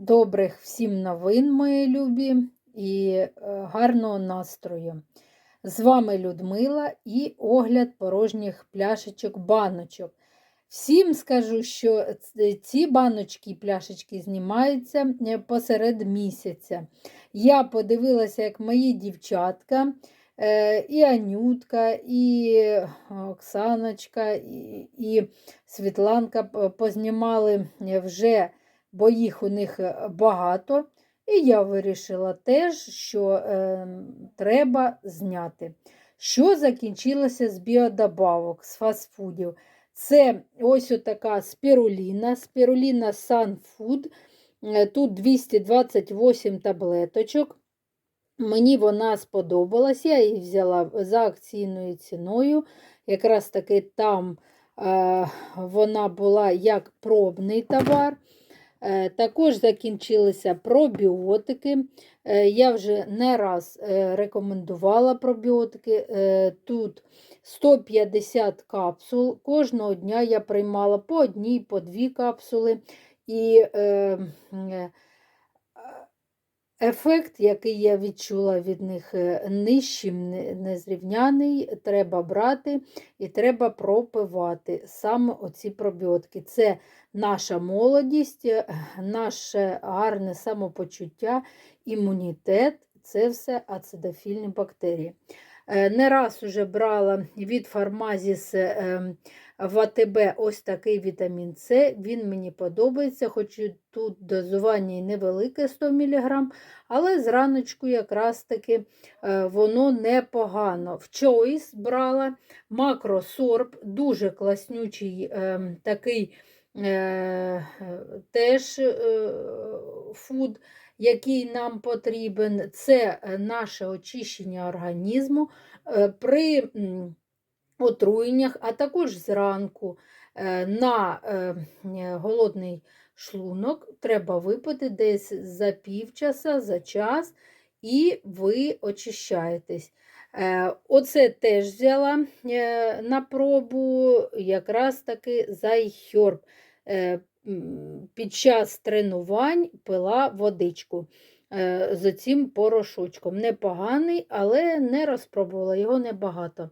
Добрих всім новин, мої любі, і е, гарного настрою. З вами Людмила і огляд порожніх пляшечок баночок. Всім скажу, що ці баночки і пляшечки знімаються е, посеред місяця. Я подивилася, як мої дівчатка, е, і Анютка, і Оксаночка, і, Світланка познімали вже бо їх у них е, багато. І я вирішила теж, що е, треба зняти. Що закінчилося з біодобавок, з фастфудів? Це ось така спіруліна, спіруліна Sunfood. Е, Тут 228 таблеточок. Мені вона сподобалась, я її взяла за акційною ціною. Якраз таки там е, вона була як пробний товар. Е, Також закінчилися пробіотики. Е, Я вже не раз е, рекомендувала пробіотики. Тут 150 капсул. Кожного дня я приймала по одній, по дві капсули. І ефект, який я відчула від них, е, нижчим, незрівняний, треба брати і треба пропивати саме оці пробіотики. Це наша молодість, е, наше гарне самопочуття, імунітет це все ацидофільні бактерії. Е, Не раз уже брала від Фармазіс в АТБ ось такий вітамін С. Він мені подобається, хоч і тут дозування і невелике 100 мг, але зраночку якраз таки е, воно непогано. В Choice брала макросорб, дуже класнючий е, такий е, теж фуд, який нам потрібен, це наше очищення організму при отруєннях, а також зранку е, на е, е, голодний шлунок треба випити десь за півчаса, за час, і ви очищаєтесь. Оце теж взяла на пробу якраз таки зайхьорб. Під час тренувань пила водичку з цим порошочком. Непоганий, але не розпробувала його небагато.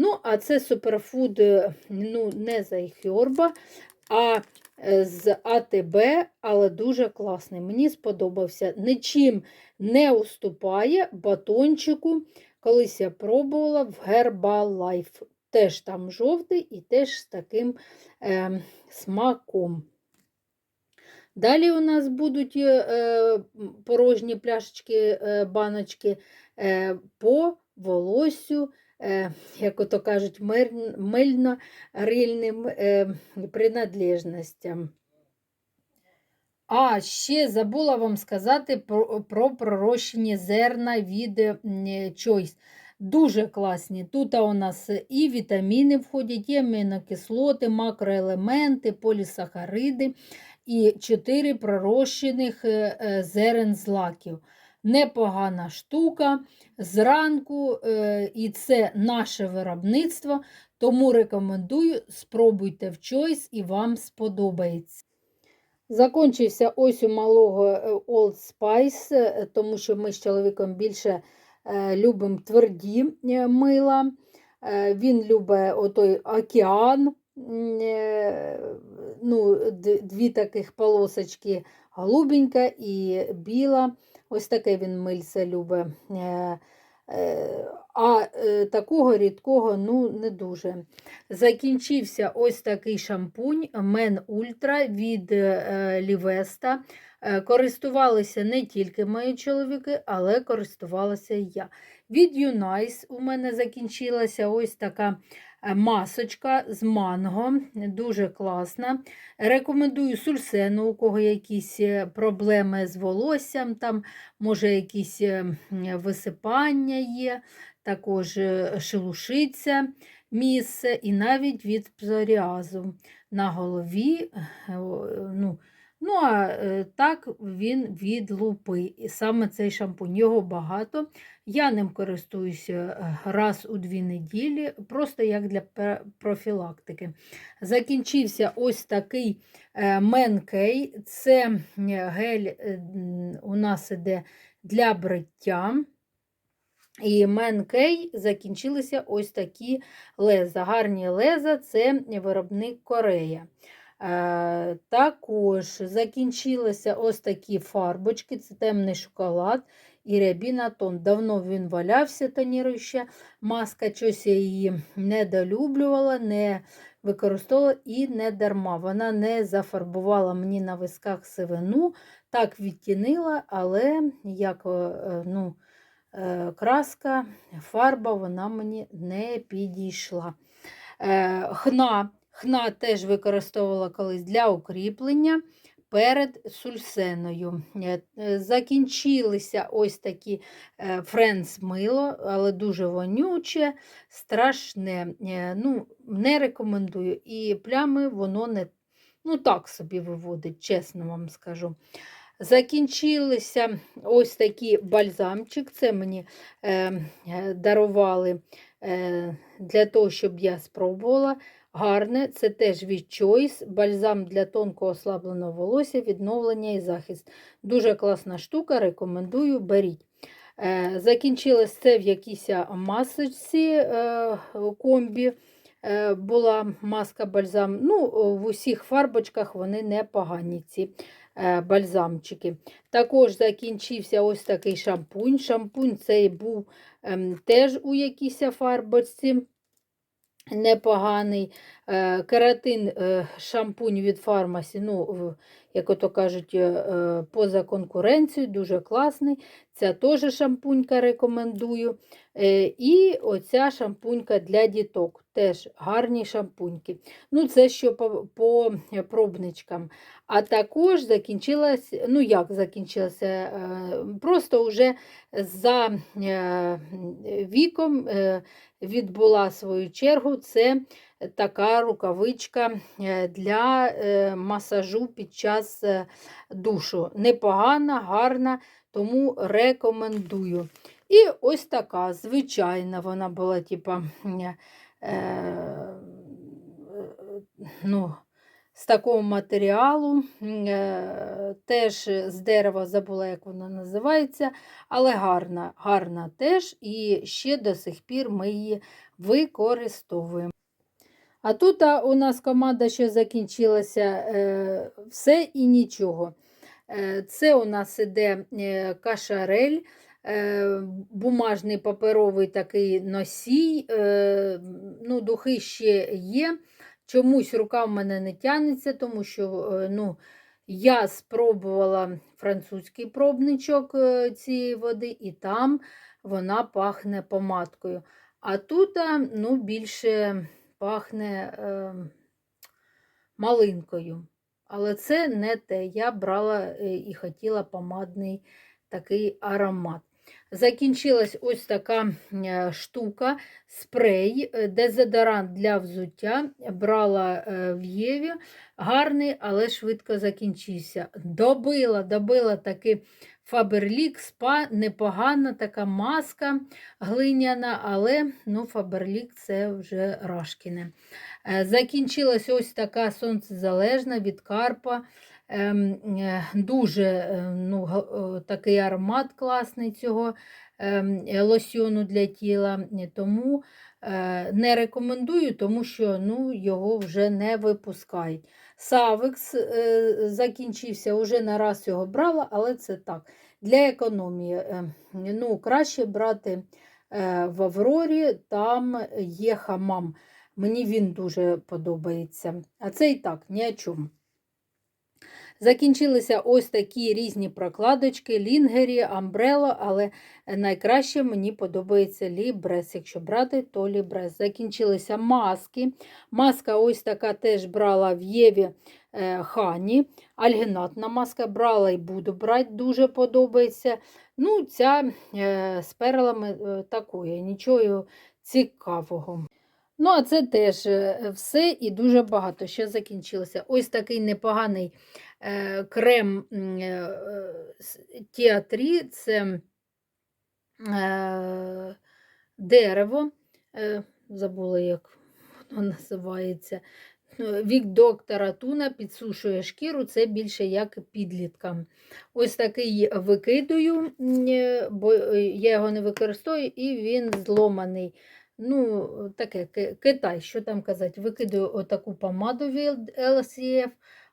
Ну, а це суперфуд е, ну, не зайхьорба, а е, з АТБ, але дуже класний. Мені сподобався. Нічим не уступає батончику. Колись я пробувала в Herbalife. Теж там жовтий і теж з таким е, смаком. Далі у нас будуть е, е, порожні пляшечки, е, баночки е, по волоссю, е, як ото кажуть, мильно-рильним е, принадлежностям. А ще забула вам сказати про, про пророщені зерна від е, Choice. Дуже класні. Тут у нас і вітаміни входять, і амінокислоти, макроелементи, полісахариди і 4 пророщених е, е, зерен злаків. Непогана штука зранку, е, і це наше виробництво, тому рекомендую, спробуйте в Choice і вам сподобається. Закончився ось у малого Old Spice, тому що ми з чоловіком більше любимо тверді мила. Він любить отой океан, ну, дві таких полосочки голубенька і біла. Ось таке він мильце любить. Е, е, А е, такого рідкого ну, не дуже. Закінчився ось такий шампунь Мен Ультра від е, Лівеста. Е, Користувалися не тільки мої чоловіки, але користувалася і я. Від Юнайс у мене закінчилася ось така е, масочка з манго, дуже класна. Рекомендую сульсену, у кого якісь е, проблеми з волоссям, там, може, якісь висипання є, також шелушиться місце, і навіть від псоріазу. На голові ну, Ну, а е, так він від лупи. І саме цей шампунь. Його багато. Я ним користуюся е, раз у дві неділі, просто як для профілактики. Закінчився ось такий е, Менкей. Це гель у нас іде для бриття. І Менкей закінчилися ось такі леза. Гарні леза це виробник Корея. Е, також закінчилися ось такі фарбочки, це темний шоколад і рябінатон. Давно він валявся, тоніруюча маска, щось я її недолюблювала, не використовувала і не дарма. Вона не зафарбувала мені на висках сивину, так відтінила, але як е, ну, е, краска, фарба вона мені не підійшла. Хна. Хна теж використовувала колись для укріплення перед сульсеною. Е, е, Закінчилися ось такі е, френс мило, але дуже вонюче, страшне. Ну, не рекомендую. І плями воно не ну, так собі виводить, чесно вам скажу. Закінчилися ось такий бальзамчик. Це мені е, дарували е, для того, щоб я спробувала. Гарне, це теж від Choice, бальзам для тонкого ослабленого волосся, відновлення і захист. Дуже класна штука, рекомендую, беріть. Е, Закінчилось це в якійсь масочці е, комбі. Е, була маска бальзам. Ну, в усіх фарбочках вони непогані, ці бальзамчики. Також закінчився ось такий шампунь. Шампунь цей був ем, теж у якійсь фарбочці непоганий. Е, Кератин е, шампунь від фармасі, ну, як ото кажуть, е, поза конкуренцією, дуже класний. Ця теж шампунька рекомендую. І оця шампунька для діток. Теж гарні шампуньки. Ну, це що по, по пробничкам. А також закінчилась, ну як закінчилася, просто вже за віком відбула свою чергу. Це така рукавичка е, для е, масажу під час е, душу. Непогана, гарна, тому рекомендую. І ось така звичайна вона була, типа, е, ну, з такого матеріалу, теж з дерева забула, як вона називається, але гарна, гарна теж, і ще до сих пір ми її використовуємо. А тут у нас команда ще закінчилася е, все і нічого. Е, це у нас іде е, кашарель, бумажний паперовий такий носій, ну, духи ще є. Чомусь рука в мене не тягнеться, тому що ну, я спробувала французький пробничок цієї води, і там вона пахне помадкою. А тут ну, більше пахне е, малинкою. Але це не те. Я брала е, і хотіла помадний такий аромат. Закінчилась ось така е, штука, спрей, е, дезодорант для взуття. Брала в Єві, гарний, але швидко закінчився. Добила, добила таки Фаберлік, спа, непогана така маска глиняна, але ну, Фаберлік це вже Рашкіне. Е, Закінчилась ось така сонцезалежна від Карпа. Ем, е, Дуже е, ну, такий аромат класний цього ем, лосьйону для тіла. Тому не рекомендую, тому що ну, його вже не випускають. Савекс е, закінчився, вже на раз його брала, але це так. Для економії. Е, Ну, краще брати е, в Аврорі, там є хамам. Мені він дуже подобається. А це і так, ні о чому. Закінчилися ось такі різні прокладочки, лінгері, амбрело, але найкраще мені подобається лібрес. Якщо брати, то лібрес. Закінчилися маски. Маска ось така теж брала в Єві е, Хані. Альгінатна маска брала і буду брати, дуже подобається. Ну, ця е, з перлами е, такої, нічого цікавого. Ну, а це теж все і дуже багато. Ще закінчилося. Ось такий непоганий крем м, е, с- тіатрі, це е, дерево, е, забула, як воно називається. Е, Вік доктора Туна підсушує шкіру, це більше як підліткам. Ось такий викидаю, е, бо е, я його не використовую, і він зломаний. Ну, таке Китай, що там казати, викидаю отаку помаду від LCF.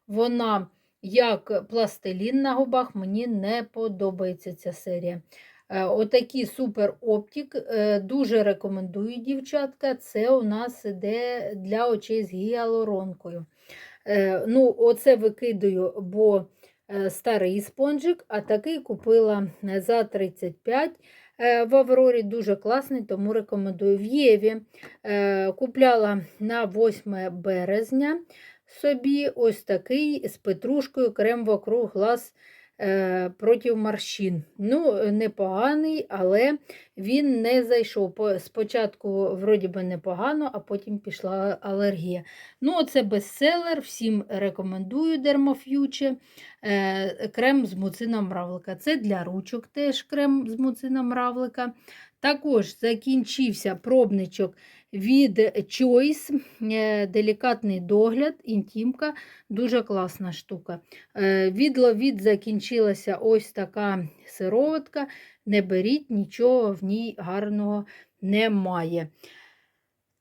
Вона як пластилін на губах, мені не подобається ця серія. Е, Отакий супер оптик. е, Дуже рекомендую, дівчатка. Це у нас іде для очей з гіалуронкою. Е, Ну, оце викидаю, бо старий спонжик, а такий купила за 35 е, в Аврорі. Дуже класний, тому рекомендую. В Єві купляла на 8 березня собі ось такий з петрушкою крем вокруг глаз е, проти морщин. Ну, непоганий, але він не зайшов. Спочатку, вроді би, непогано, а потім пішла алергія. Ну, це бестселер, всім рекомендую Dermafuge. Е, крем з муцином равлика. Це для ручок теж крем з муцином равлика. Також закінчився пробничок від Choice, е, делікатний догляд, інтімка, дуже класна штука. Е, Від Ловід закінчилася ось така сироватка. Не беріть, нічого в ній гарного немає.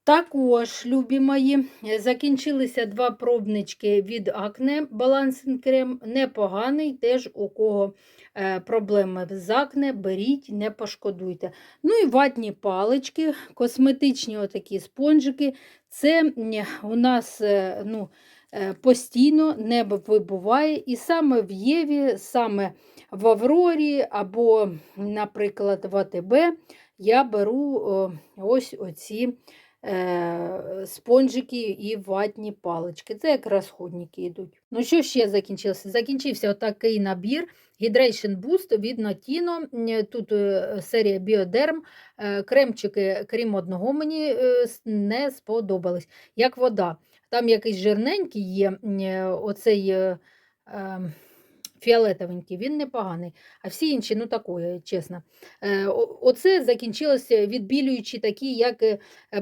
Також, любі мої, закінчилися два пробнички від Акне балансинг крем. Непоганий, теж у кого е, проблеми з акне, беріть, не пошкодуйте. Ну і ватні палички, косметичні отакі спонжики. Це у нас е, ну, е, постійно не вибуває. І саме в Єві, саме в Аврорі або, наприклад, в АТБ я беру ось оці спонжики і ватні палички. Це як розходники йдуть. Ну, що ще закінчилося? Закінчився отакий набір Hydration Boost від Notino. Тут е, серія. Е, Кремчики, крім одного, мені е, не сподобались. Як вода. Там якийсь жирненький є, е, оцей. Фіолетовенький, він непоганий, а всі інші, ну такої, чесно. Е, Оце закінчилося відбілюючі такі, як е,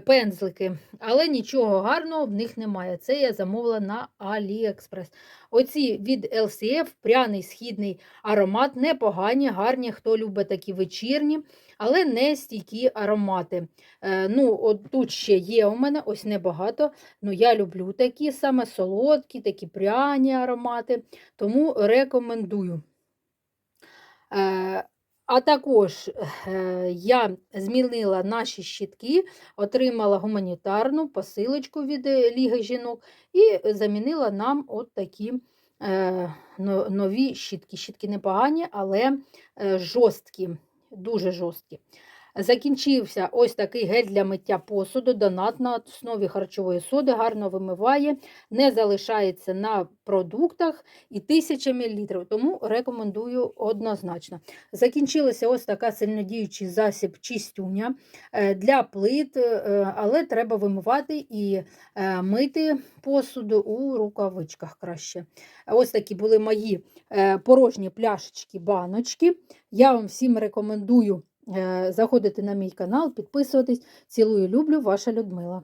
пензлики, але нічого гарного в них немає. Це я замовила на AliExpress. Оці від LCF, пряний східний аромат, непогані, гарні, хто любить такі вечірні, але не стійкі аромати. Е, Ну, от Тут ще є у мене, ось небагато. Ну, Я люблю такі саме солодкі, такі пряні аромати, тому рекомендую. Е, А також е, я змінила наші щітки, отримала гуманітарну посилочку від Ліги жінок і замінила нам от такі нові щітки. Щітки непогані, але жорсткі, дуже жорсткі. Закінчився ось такий гель для миття посуду, донат на основі харчової соди, гарно вимиває, не залишається на продуктах і 1000 мл, тому рекомендую однозначно. Закінчилася ось така сильнодіючий засіб чистюня е, для плит, е, але треба вимивати і е, мити посуду у рукавичках краще. Ось такі були мої порожні пляшечки, баночки. Я вам всім рекомендую заходити на мій канал, підписуватись. Цілую, люблю, ваша Людмила.